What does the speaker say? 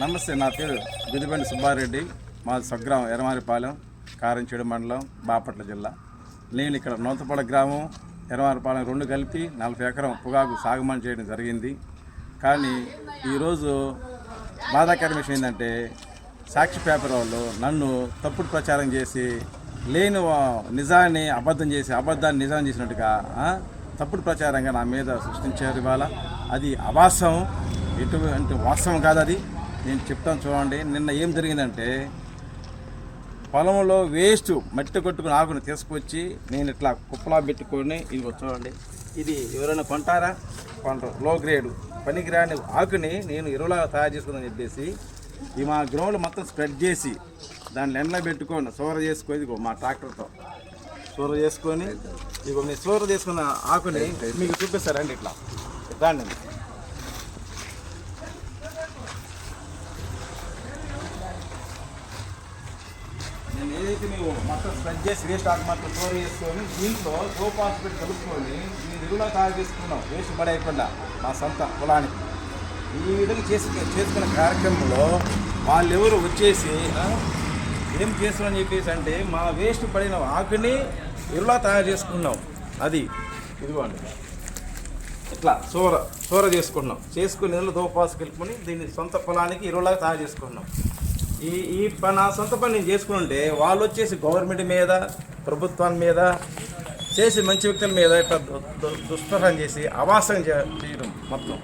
నమస్తే నా పేరు గుదిబండి సుబ్బారెడ్డి. మా స్వగ్రామం ఎరమారిపాలెం కారంచేడు మండలం బాపట్ల జిల్లా. నేను ఇక్కడ నూతపడ గ్రామం ఎరమారిపాలెం రెండు కలిపి నలభై ఎకరం పొగాకు సాగుమని చేయడం జరిగింది. కానీ ఈరోజు బాధాకరం విషయం ఏంటంటే సాక్షి పేపర్ వాళ్ళు నన్ను తప్పుడు ప్రచారం చేసి లేని నిజాన్ని అబద్ధం చేసి అబద్ధాన్ని నిజం చేసినట్టుగా తప్పుడు ప్రచారంగా నా మీద సృష్టించారు ఇవాళ. అది అవాస్తవం. ఎటువంటి వాస్తవం కాదు అది. నేను చెప్తాను చూడండి. నిన్న ఏం జరిగిందంటే పొలంలో వేస్ట్ మట్టి కొట్టుకుని ఆకుని తీసుకొచ్చి నేను ఇట్లా కుప్పలా పెట్టుకొని ఇది చూడండి. ఇది ఎవరైనా కొంటారా? కొంటారు. లో గ్రేడ్. పనికిరాని ఆకుని నేను ఎరువులాగా తయారు చేసుకుందని చెప్పేసి ఈ మా గ్రౌండ్ మొత్తం స్ప్రెడ్ చేసి దాన్ని ఎండలో పెట్టుకొని సోర చేసుకొని ఇదిగో మా ట్రాక్టర్తో సూర చేసుకొని ఇదిగో మీ సూర చేసుకున్న ఆకుని మీకు చూపిస్తారండి ఇట్లా. దాన్ని నేను ఏదైతే నీవు మొత్తం స్ప్రెడ్ చేసి వేస్ట్ ఆకు మొత్తం స్టోర్ చేసుకొని దీంట్లో సోప్ హాస్పిటల్ కలుపుకొని దీని ఎరువులా తయారు చేసుకున్నాం. వేస్ట్ పడేయకుండా మా సొంత పొలానికి. ఈ విధంగా చేసి చేసుకున్న కార్యక్రమంలో వాళ్ళెవరు వచ్చేసి ఏం చేస్తున్నాం చెప్పేసి అంటే మా వేస్ట్ పడిన ఆకుని ఎరువులా తయారు చేసుకున్నాం. అది ఇదిగోండి. ఇట్లా సోర సోర చేసుకున్నాం. చేసుకుని నీళ్ళు దోపాసు దీన్ని సొంత పొలానికి ఎరువులాగా తయారు చేసుకున్నాం. ఈ ఈ ప- నా సొంత పని నేను చేసుకుంటే వాళ్ళు వచ్చేసి గవర్నమెంట్ మీద ప్రభుత్వం మీద చేసి మంచి వ్యక్తుల మీద ఇట్లా దు- దు- దుష్ప్రచారం చేసి అవాసం చేయడం మొత్తం.